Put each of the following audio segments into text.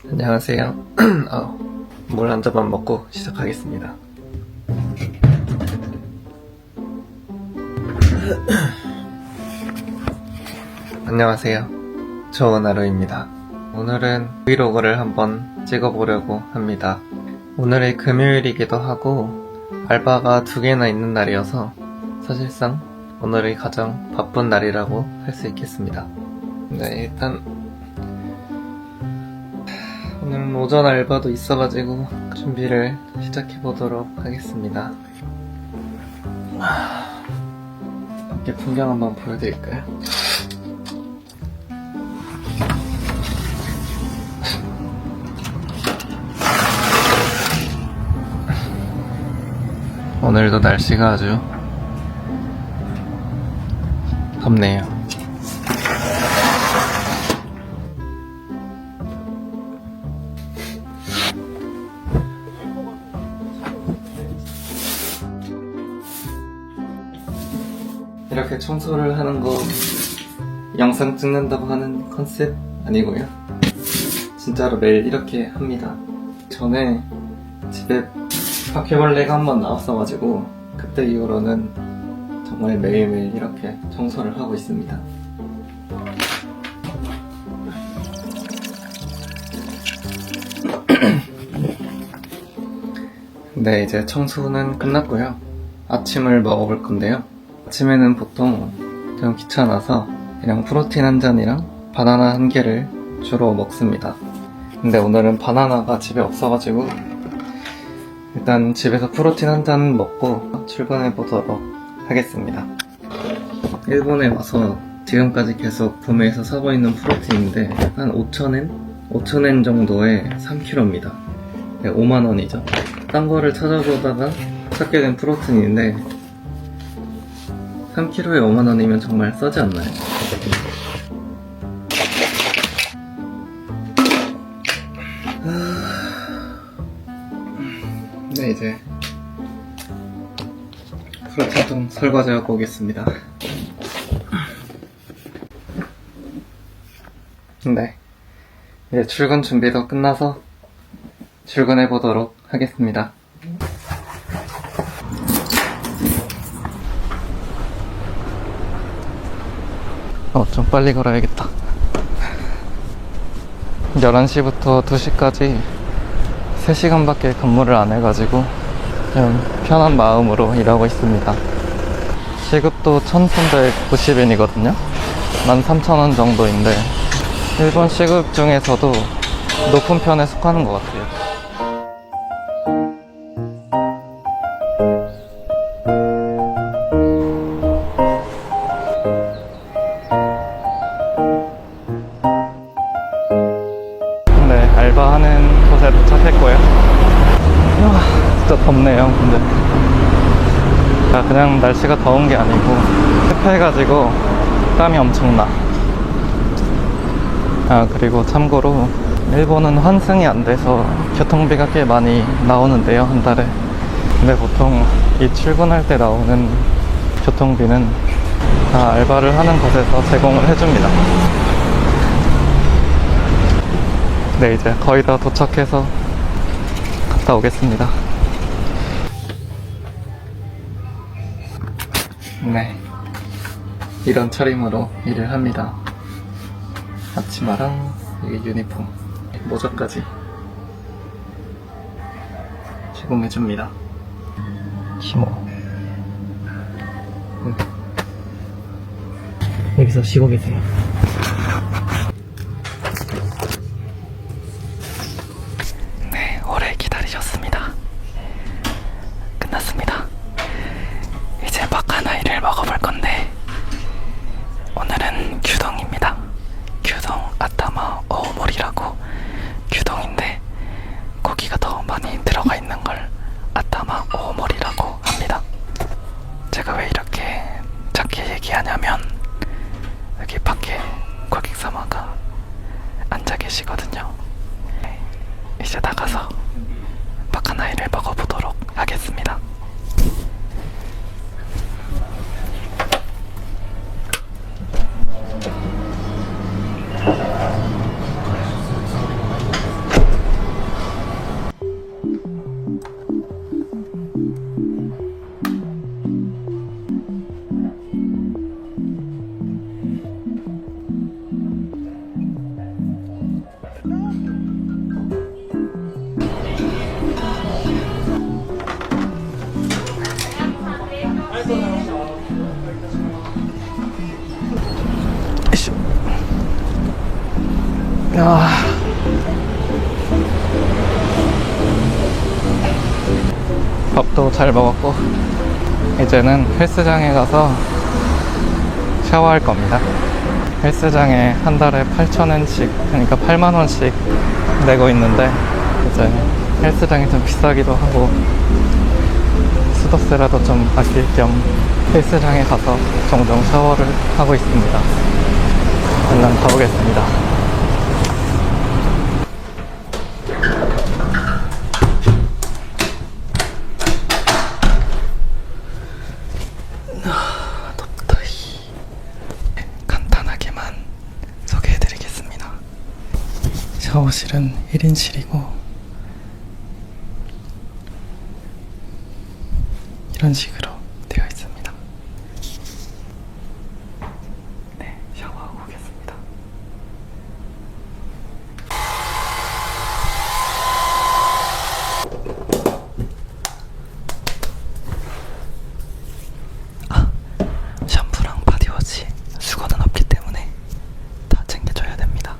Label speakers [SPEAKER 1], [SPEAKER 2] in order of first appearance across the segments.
[SPEAKER 1] 안녕하세요. 어, 물한 잔만 먹고 시작하겠습니다. 안녕하세요. 좋은 하루입니다. 오늘은 브이로그를 한번 찍어보려고 합니다. 오늘이 금요일이기도 하고 알바가 두 개나 있는 날이어서 사실상 오늘이 가장 바쁜 날이라고 할 수 있겠습니다. 네, 일단 오늘 오전 알바도 있어가지고 준비를 시작해보도록 하겠습니다. 하, 밖에 풍경 한번 보여드릴까요? 오늘도 날씨가 아주 덥네요. 청소를 하는 거 영상 찍는다고 하는 컨셉 아니고요. 진짜로 매일 이렇게 합니다. 전에 집에 바퀴벌레가 한 번 나왔어가지고 그때 이후로는 정말 매일매일 이렇게 청소를 하고 있습니다. 네, 이제 청소는 끝났고요. 아침을 먹어볼 건데요. 아침에는 보통 좀 귀찮아서 그냥 프로틴 한 잔이랑 바나나 한 개를 주로 먹습니다. 근데 오늘은 바나나가 집에 없어가지고 일단 집에서 프로틴 한 잔 먹고 출근해 보도록 하겠습니다. 일본에 와서 지금까지 계속 구매해서 사고 있는 프로틴인데 한 5,000엔? 5,000엔 정도에 3kg입니다. 5만원이죠. 딴 거를 찾아보다가 찾게 된 프로틴인데 3kg에 5만원이면 정말 싸지 않나요? 네, 이제 프로틴통 설거지하고 오겠습니다. 네, 이제 출근 준비도 끝나서 출근해 보도록 하겠습니다. 좀 빨리 걸어야겠다. 11시부터 2시까지 3시간밖에 근무를 안 해가지고 그냥 편한 마음으로 일하고 있습니다. 시급도 1390엔이거든요. 13,000원 정도인데 일본 시급 중에서도 높은 편에 속하는 것 같아요. 그냥 날씨가 더운 게 아니고, 습해가지고 땀이 엄청나. 아, 그리고 참고로, 일본은 환승이 안 돼서 교통비가 꽤 많이 나오는데요, 한 달에. 근데 보통 이 출근할 때 나오는 교통비는 다 알바를 하는 곳에서 제공을 해줍니다. 네, 이제 거의 다 도착해서 갔다 오겠습니다. 네. 이런 차림으로 일을 합니다. 앞치마랑 여기 유니폼, 모자까지 제공해줍니다. 음. 여기서 쉬고 계세요. 먹어볼 건데, 오늘은 규동입니다. 규동 아타마 오모리라고 규동인데, 고기가 더 많이 들어가 있는 걸 아타마 오모리라고 합니다. 제가 왜 이렇게 작게 얘기하냐면, 여기 밖에 고객사마가 앉아 계시거든요. 이제 나가서 바카나이를 먹어보도록 하겠습니다. 아. 밥도 잘 먹었고 이제는 헬스장에 가서 샤워할 겁니다. 헬스장에 한 달에 8,000원씩 그러니까 8만 원씩 내고 있는데 이제 헬스장이 좀 비싸기도 하고 수도세라도 좀 아낄 겸 헬스장에 가서 종종 샤워를 하고 있습니다. 얼른 가보겠습니다. 간단하게만 소개해드리겠습니다. 샤워실은 1인실이고 이런 식으로 되어 있습니다. 네, 샤워하고 오겠습니다. 아, 샴푸랑 바디워시 수건은 없기 때문에 다 챙겨줘야 됩니다.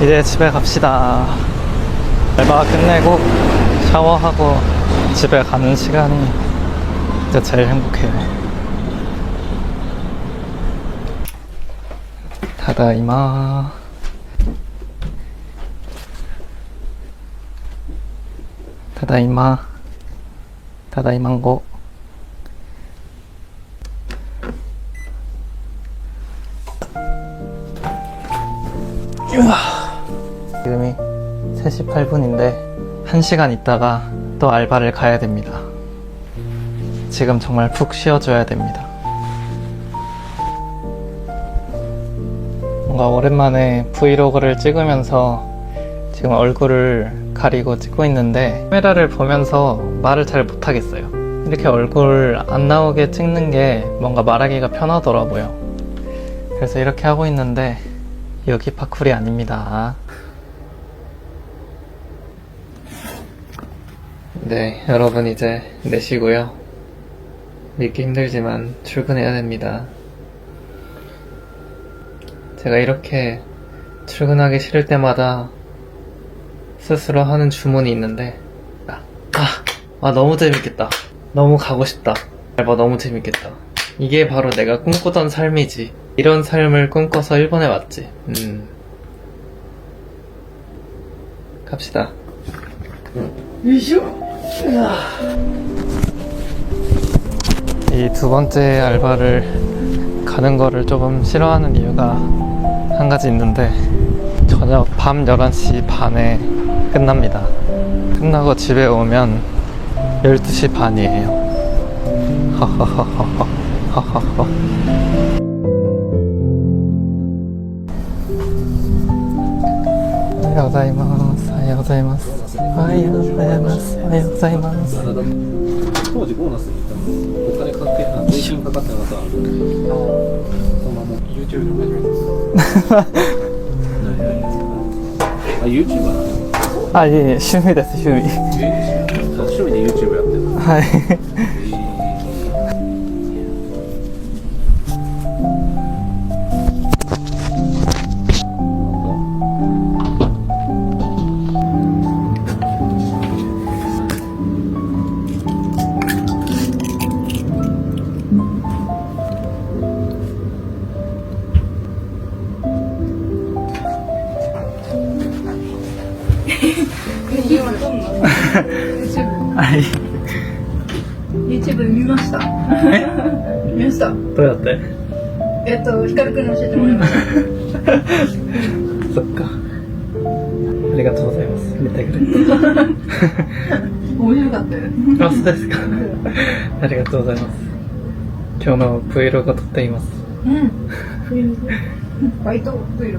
[SPEAKER 1] 이제 집에 갑시다. 알바 끝내고 샤워하고 집에 가는 시간이 이제 제일 행복해요. 다다이마. 다다이마. 다다이망고. 지금이 3시 8분인데 1시간 있다가 또 알바를 가야 됩니다. 지금 정말 푹 쉬어줘야 됩니다. 뭔가 오랜만에 브이로그를 찍으면서 지금 얼굴을 가리고 찍고 있는데 카메라를 보면서 말을 잘 못하겠어요. 이렇게 얼굴 안 나오게 찍는 게 뭔가 말하기가 편하더라고요. 그래서 이렇게 하고 있는데 여기 파쿨이 아닙니다. 네, 여러분 이제 내시고요. 믿기 힘들지만 출근해야 됩니다. 제가 이렇게 출근하기 싫을 때마다 스스로 하는 주문이 있는데, 아, 아, 아, 너무 재밌겠다. 너무 가고 싶다. 알바 너무 재밌겠다. 이게 바로 내가 꿈꾸던 삶이지. 이런 삶을 꿈꿔서 일본에 왔지. 음. 갑시다. 이 이 두 번째 알바를 가는 거를 조금 싫어하는 이유가 한 가지 있는데 저녁 밤 11시 반에 끝납니다. 끝나고 집에 오면 12시 반이에요. 하하하하하. 하하하. 안녕하세요. 안녕하세요. おはようございます。おはようございます。
[SPEAKER 2] 当時ボーナスに行ったのお金かけた税金かかってなかったそのまま YouTube であ YouTuber
[SPEAKER 1] あ、いえいえ、趣味です、趣味。
[SPEAKER 2] 趣味で YouTube やってるの？
[SPEAKER 1] はい。はい。
[SPEAKER 3] YouTube 見ました。見ました。
[SPEAKER 1] どうやって？
[SPEAKER 3] えっと、ヒカルくんに教えてもらいました。
[SPEAKER 1] そっか。ありがとうございます。見てくれて。
[SPEAKER 3] 面白かったよ。
[SPEAKER 1] あ、そうですか。ありがとうございます。今日の Vlog を撮っています。
[SPEAKER 3] うん。バイト？Vlog。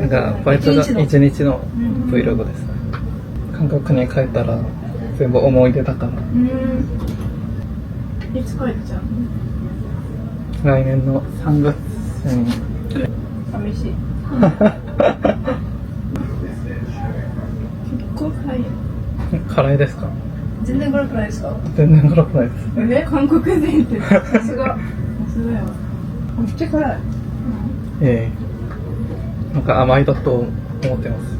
[SPEAKER 1] なんか、バイトが
[SPEAKER 3] 一日の
[SPEAKER 1] 一日の
[SPEAKER 3] うん
[SPEAKER 1] Vlog です。韓国に帰ったら全部思い出だから。
[SPEAKER 3] うん。いつ帰っちゃうの？
[SPEAKER 1] 来年の3月に。
[SPEAKER 3] 寂しい。結構早い。
[SPEAKER 1] 辛いですか？
[SPEAKER 3] 全然辛くないですか？
[SPEAKER 1] 全然辛くないです。
[SPEAKER 3] え？韓国人ってさすがさすがやわめっちゃ辛い
[SPEAKER 1] ええなんか甘いだと思ってます。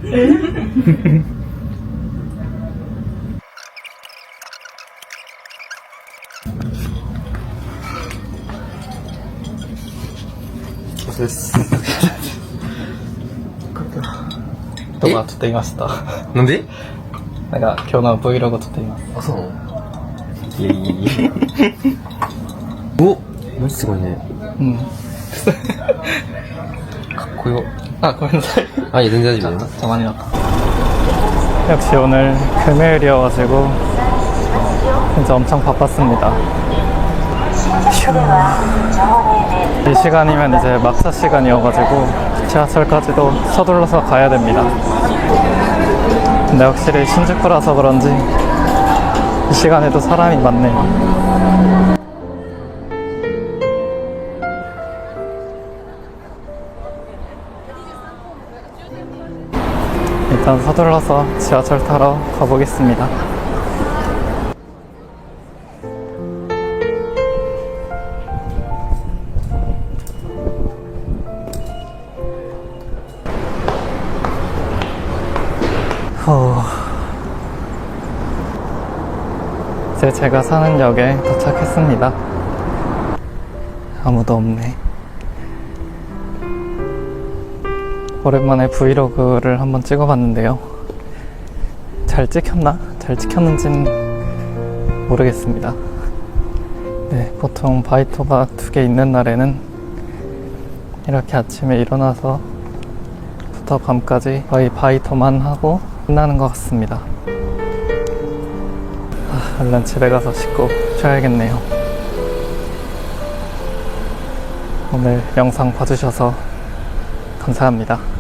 [SPEAKER 2] そうです。
[SPEAKER 1] とか撮っていました。
[SPEAKER 2] なんで
[SPEAKER 1] なんか今日の Vlog 撮っています。
[SPEAKER 2] あ、そうなのいやいやいや。おマジすごいね。
[SPEAKER 1] うん。
[SPEAKER 2] かっこよ。
[SPEAKER 1] 아, 고민사이
[SPEAKER 2] 아, 예,全然大丈夫だよ。
[SPEAKER 1] 저만이 왔다. 역시 오늘 금요일이어가지고 진짜 엄청 바빴습니다. 이 시간이면 이제 막차 시간이어가지고 지하철까지도 서둘러서 가야 됩니다. 근데 확실히 신주쿠라서 그런지 이 시간에도 사람이 많네요. 일단 서둘러서 지하철 타러 가보겠습니다. 이제 제가 사는 역에 도착했습니다. 아무도 없네. 오랜만에 브이로그를 한번 찍어봤는데요. 잘 찍혔나? 잘 찍혔는진 모르겠습니다. 네, 보통 바이토가 두 개 있는 날에는 이렇게 아침에 일어나서 부터 밤까지 거의 바이토만 하고 끝나는 것 같습니다. 아, 얼른 집에 가서 씻고 쉬어야겠네요. 오늘 영상 봐주셔서 감사합니다.